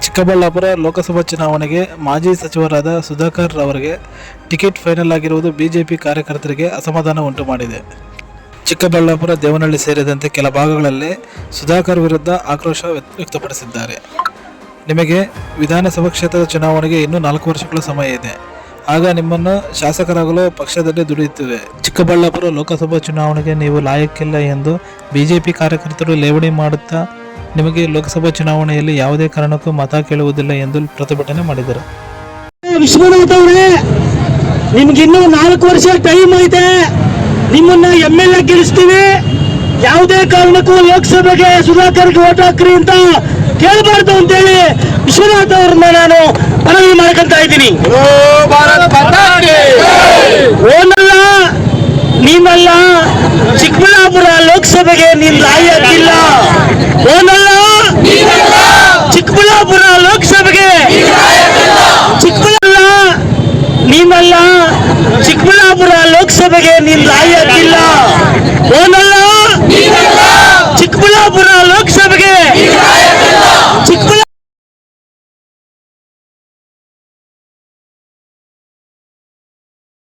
ಚಿಕ್ಕಬಳ್ಳಾಪುರ ಲೋಕಸಭಾ ಚುನಾವಣೆಗೆ ಮಾಜಿ ಸಚಿವರಾದ ಸುಧಾಕರ್ ಅವರಿಗೆ ಟಿಕೆಟ್ ಫೈನಲ್ ಆಗಿರುವುದು ಬಿಜೆಪಿ ಕಾರ್ಯಕರ್ತರಿಗೆ ಅಸಮಾಧಾನ ಉಂಟು ಮಾಡಿದೆ. ಚಿಕ್ಕಬಳ್ಳಾಪುರ, ದೇವನಹಳ್ಳಿ ಸೇರಿದಂತೆ ಕೆಲ ಭಾಗಗಳಲ್ಲಿ ಸುಧಾಕರ್ ವಿರುದ್ಧ ಆಕ್ರೋಶ ವ್ಯಕ್ತ- ವ್ಯಕ್ತಪಡಿಸಿದ್ದಾರೆ. ನಿಮಗೆ ವಿಧಾನಸಭಾ ಕ್ಷೇತ್ರದ ಚುನಾವಣೆಗೆ ಇನ್ನೂ ನಾಲ್ಕು ವರ್ಷಗಳ ಸಮಯ ಇದೆ. ಆಗ ನಿಮ್ಮನ್ನು ಶಾಸಕರಾಗಲು ಪಕ್ಷದಲ್ಲಿ ದುಡಿಯುತ್ತಿವೆ. ಚಿಕ್ಕಬಳ್ಳಾಪುರ ಲೋಕಸಭಾ ಚುನಾವಣೆಗೆ ನೀವು ಲಾಯಕ್ಕಿಲ್ಲ ಎಂದು ಬಿಜೆಪಿ ಕಾರ್ಯಕರ್ತರು ಲೇವಡಿ ಮಾಡುತ್ತಾ ನಿಮಗೆ ಲೋಕಸಭಾ ಚುನಾವಣೆಯಲ್ಲಿ ಯಾವುದೇ ಕಾರಣಕ್ಕೂ ಮತ ಕೇಳುವುದಿಲ್ಲ ಎಂದು ಪ್ರತಿಭಟನೆ ಮಾಡಿದರು. ವಿಶ್ವನಾಥ್ ಅವರೇ ನಿಮ್ಗಿನ್ನೂ ನಾಲ್ಕು ವರ್ಷ ಟೈಮ್ ಐತೆ. ನಿಮ್ಮನ್ನ ಎಂ ಎಲ್ ಎ ಗೆಲ್ಲಿಸ್ತೀವಿ. ಯಾವುದೇ ಕಾರಣಕ್ಕೂ ಲೋಕಸಭೆಗೆ ಸುಧಾಕರ್ಗೆ ಓಟ್ ಹಾಕ್ರಿ ಅಂತ ಕೇಳಬಾರ್ದು ಅಂತೇಳಿ ವಿಶ್ವನಾಥ್ ಅವ್ರನ್ನ ನಾನು ಮನವಿ ಮಾಡ್ಕೊಂತ ಇದ್ದೀನಿ. ಓನಲ್ಲ ನೀನಲ್ಲ ಚಿಕ್ಕಬಳ್ಳಾಪುರ ಲೋಕಸಭೆಗೆ ನೀನ್ ಓನಲ್ಲ ಚಿಕ್ಕಬಳ್ಳಾಪುರ ಲೋಕಸಭೆಗೆ? ಚಿಕ್ಕಬಳ್ಳಾಪುರ? ನೀನಲ್ಲ ಚಿಕ್ಕಬಳ್ಳಾಪುರ ಲೋಕಸಭೆಗೆ ನೀನ್ ಲಾಯಕ್ಕಿಲ್ಲ ಓನಲ್ಲ?